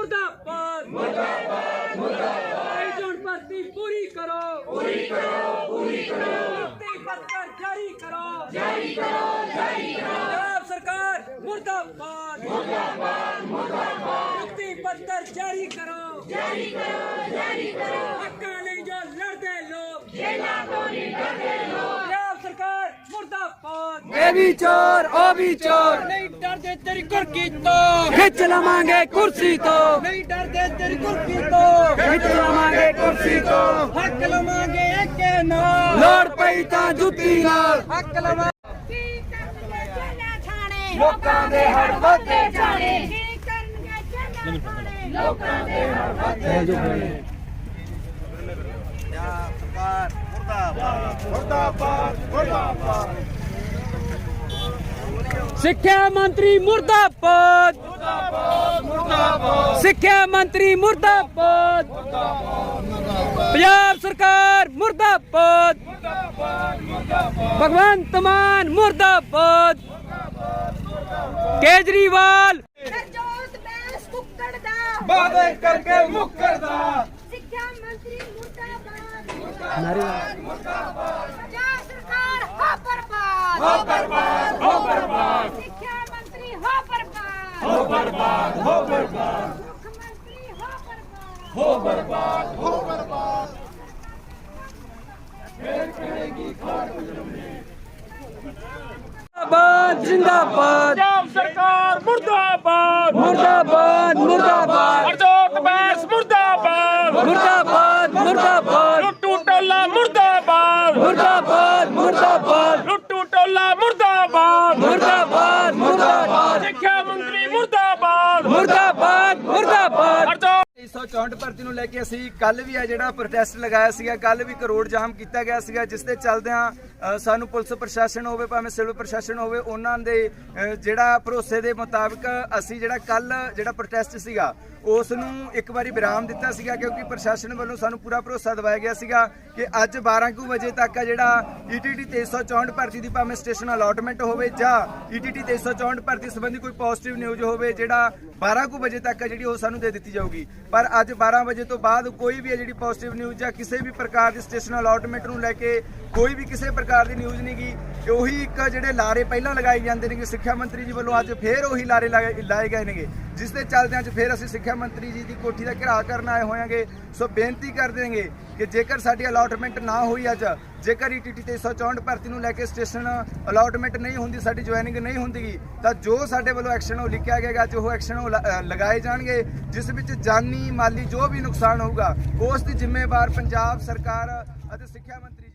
ਮੁਰਦਾਬਾਦ। ਮੁਰਦਾਬਾਦ। ਮੁਰਦਾਬਾਦ ਜੋਨ ਭਰਤੀ ਪੂਰੀ ਕਰੋ। ਪੂਰੀ ਕਰੋ ਪੂਰੀ ਕਰੋ। ਤੇ ਪੱਤਰ ਜਾਰੀ ਕਰੋ। ਜਾਰੀ ਕਰੋ ਜਾਰੀ ਕਰੋ। ਪੰਜਾਬ ਸਰਕਾਰ ਮੁਰਦਾਬਾਦ। ਮੁਰਦਾਬਾਦ ਮੁਰਦਾਬਾਦ। ਮੁਕਤੀ ਪੱਤਰ ਜਾਰੀ ਕਰੋ। ਜਾਰੀ ਕਰੋ ਜਾਰੀ ਕਰੋ। ਇਹ ਵੀ ਚੋਰ ਉਹ ਵੀ ਚੋਰ ਨਹੀਂ ਡਰਦੇ ਤੇਰੀ ਕੁਰਕੀ ਤੋਂ। ਖਿੱਚ ਲਵਾਂਗੇ ਕੁਰਸੀ ਤੋਂ। ਨਹੀਂ ਡਰਦੇ ਤੇਰੀ ਕੁਰਕੀ ਤੋਂ। ਖਿੱਚ ਲਵਾਂਗੇ ਕੁਰਸੀ ਤੋਂ। ਹੱਕ ਲਵਾਂਗੇ ਏਕੇ ਨਾਲ। ਲੋੜ ਪਈ ਤਾਂ ਜੁੱਤੀ ਨਾਲ। ਹੱਕ ਲਵਾਂ ਕੀ ਕਰਨਗੇ ਜੇਲਾਂ ਥਾਣੇ ਲੋਕਾਂ ਦੇ ਹੜ ਵੱਧਦੇ ਜਾਣੇ ਕੀ ਕਰਨਗੇ ਜੇਲਾਂ ਥਾਣੇ ਲੋਕਾਂ ਦੇ ਸਿੱਖਿਆ ਮੰਤਰੀ ਮੁਰਦਾਬਾਦ ਸਿੱਖਿਆ ਮੰਤਰੀ ਮੁਰਦਾਬਾਦ ਪੰਜਾਬ ਸਰਕਾਰ ਮੁਰਦਾਬਾਦ ਭਗਵੰਤ ਮਾਨ ਮੁਰਦਾਬਾਦ ਕੇਜਰੀਵਾਲ ਸਰਜੋਤ ਬੈਂਸ ਕੁੱਕੜ ਦਾ ਵਾਅਦੇ ਕਰਕੇ ਮੁੱਕਰਦਾ ਸਿੱਖਿਆ ਮੰਤਰੀ ਮੁਰਦਾਬਾਦ ਮੁਰਦਾਬਾਦ ਪੰਜਾਬ ਸਰਕਾਰ ਹੋ ਬਰਬਾਦ ਹੋ ਬਰਬਾਦ ਹੋ ਬਰਬਾਦ ਸਿੱਖਿਆ ਮੰਤਰੀ ਹੋ ਬਰਬਾਦ ਹੋ ਬਰਬਾਦ। ਹੋ ਬਰਬਾਦ ਹੋ ਬਰਬਾਦ। ਜਿੰਦਾਬਾਦ ਜਿੰਦਾਬਾਦ। ਪੰਜਾਬ ਸਰਕਾਰ ਮੁਰਦਾਬਾਦ। ਮੁਰਦਾਬਾਦ ਮੁਰਦਾਬਾਦ ਹਰਜੋਤ ਬੈਸ ਮੁਰਦਾਬਾਦ ਮੁਰਦਾਬਾਦ ਮੁਰਦਾਬਾਦ ਲੁੱਟੂ ਟੋਲਾ ਮੁਰਦਾਬਾਦ ਮੁਰਦਾਬਾਦ ਮੁਰਦਾਬਾਦ ਲੁੱਟੂ ਟੋਲਾ ਮੁਰਦਾਬਾਦ ਮੁਰਦਾਬਾਦ ਮੁਰਦਾਬਾਦ ਸਿੱਖਿਆ ਮੰਤਰੀ ਮੁਰਦਾਬਾਦ ਮੁਰਦਾਬਾਦ ਮੁਰਦਾਬਾਦ ਹਰਜੋਤ 364 ਭਰਤੀ ਨੂੰ ਲੈ ਕੇ ਅਸੀਂ ਕੱਲ ਵੀ ਆ ਜਿਹੜਾ ਪ੍ਰੋਟੈਸਟ ਲਗਾਇਆ ਸੀਗਾ ਕੱਲ ਵੀ ਇੱਕ ਰੋਡ ਜਾਮ ਕੀਤਾ ਗਿਆ ਸੀਗਾ, ਜਿਸ ਦੇ ਚੱਲਦਿਆਂ ਸਾਨੂੰ ਪੁਲਿਸ ਪ੍ਰਸ਼ਾਸਨ ਹੋਵੇ, ਭਾਵੇਂ ਸਿਵਲ ਪ੍ਰਸ਼ਾਸਨ ਹੋਵੇ, ਉਹਨਾਂ ਦੇ ਜਿਹੜਾ ਭਰੋਸੇ ਦੇ ਮੁਤਾਬਕ ਅਸੀਂ ਜਿਹੜਾ ਕੱਲ ਜਿਹੜਾ ਪ੍ਰੋਟੈਸਟ ਸੀਗਾ, ਉਸ ਨੂੰ ਇੱਕ ਵਾਰੀ ਵਿਰਾਮ ਦਿੱਤਾ ਸੀਗਾ, ਕਿਉਂਕਿ ਪ੍ਰਸ਼ਾਸਨ ਵੱਲੋਂ ਸਾਨੂੰ ਪੂਰਾ ਭਰੋਸਾ ਦਿਵਾਇਆ ਗਿਆ ਸੀਗਾ ਕਿ ਅੱਜ 12 ਕੁ ਵਜੇ ਤੱਕ ਆ ਜਿਹੜਾ E ਈਟੀਟੀ 364 ਭਰਤੀ ਦੀ ਭਾਵੇਂ ਸਟੇਸ਼ਨ ਅਲਾਟਮੈਂਟ ਹੋਵੇ ਜਾਂ E ਈਟੀਟੀ 364 ਭਰਤੀ ਸੰਬੰਧੀ ਕੋਈ ਪੋਜ਼ਿਟਿਵ ਨਿਊਜ਼ ਹੋਵੇ, ਜਿਹੜਾ 12 ਕੁ ਵਜੇ ਤੱਕ ਆ ਜਿਹੜੀ ਉਹ ਸਾਨੂੰ ਦੇ ਦਿੱਤੀ ਜਾਊਗੀ। ਪਰ ਅੱਜ 12 ਵਜੇ ਤੋਂ ਬਾਅਦ ਕੋਈ ਵੀ ਆ ਜਿਹੜੀ ਪੋਜ਼ਿਟਿਵ ਨਿਊਜ਼ ਜਾਂ ਕਿਸੇ ਵੀ ਪ੍ਰਕਾਰ ਦੀ ਸਟੇਸ਼ਨ ਅਲਾਟਮੈਂਟ ਨੂੰ ਲੈ ਕੇ ਕੋਈ ਵੀ ਕਿਸੇ ਪ੍ਰਕਾਰ ਦੀ ਨਿਊਜ਼ ਨਹੀਂ ਗੀ ਉਹੀ ਇੱਕ ਜਿਹੜੇ ਲਾਰੇ ਪਹਿਲਾਂ ਲਗਾਏ ਜਾਂਦੇ ਨੇਗੇ ਸਿੱਖਿਆ ਮੰਤਰੀ ਜੀ ਵੱਲੋਂ, ਅੱਜ ਫੇਰ ਉਹੀ ਲਾਰੇ ਲਗਾਏ ਲਾਏ ਗਏ ਨੇਗੇ। ਜਿਸ ਦੇ ਚੱਲਦਿਆਂ ਅੱਜ ਫਿਰ ਅਸੀਂ ਸਿੱਖਿਆ ਮੰਤਰੀ ਜੀ ਦੀ ਕੋਠੀ ਦਾ ਘਿਰਾਅ ਕਰਨ ਆਏ ਹੋਇਆਂਗੇ। ਸੋ ਬੇਨਤੀ ਕਰ ਦੇਂਗੇ ਕਿ ਜੇਕਰ ਸਾਡੀ ਅਲਾਟਮੈਂਟ ਨਾ ਹੋਈ ਅੱਜ, ਜੇਕਰ E ਈਟੀਟੀ 364 ਭਰਤੀ ਨੂੰ ਲੈ ਕੇ ਸਟੇਸ਼ਨ ਅਲਾਟਮੈਂਟ ਨਹੀਂ ਹੁੰਦੀ, ਸਾਡੀ ਜੁਆਇਨਿੰਗ ਨਹੀਂ ਹੁੰਦੀਗੀ, ਤਾਂ ਜੋ ਸਾਡੇ ਵੱਲੋਂ ਐਕਸ਼ਨ ਉਹ ਲਿਖਿਆ ਗਿਆਗਾ, ਜੋ ਐਕਸ਼ਨ ਉਹ ਲ- ਲਗਾਏ ਜਾਣਗੇ, ਜਿਸ ਵਿੱਚ ਜਾਨੀ ਮਾਲੀ ਜੋ ਵੀ ਨੁਕਸਾਨ ਹੋਊਗਾ, ਉਸ ਦੀ ਜ਼ਿੰਮੇਵਾਰ ਪੰਜਾਬ ਸਰਕਾਰ ਅਤੇ ਸਿੱਖਿਆ ਮੰਤਰੀ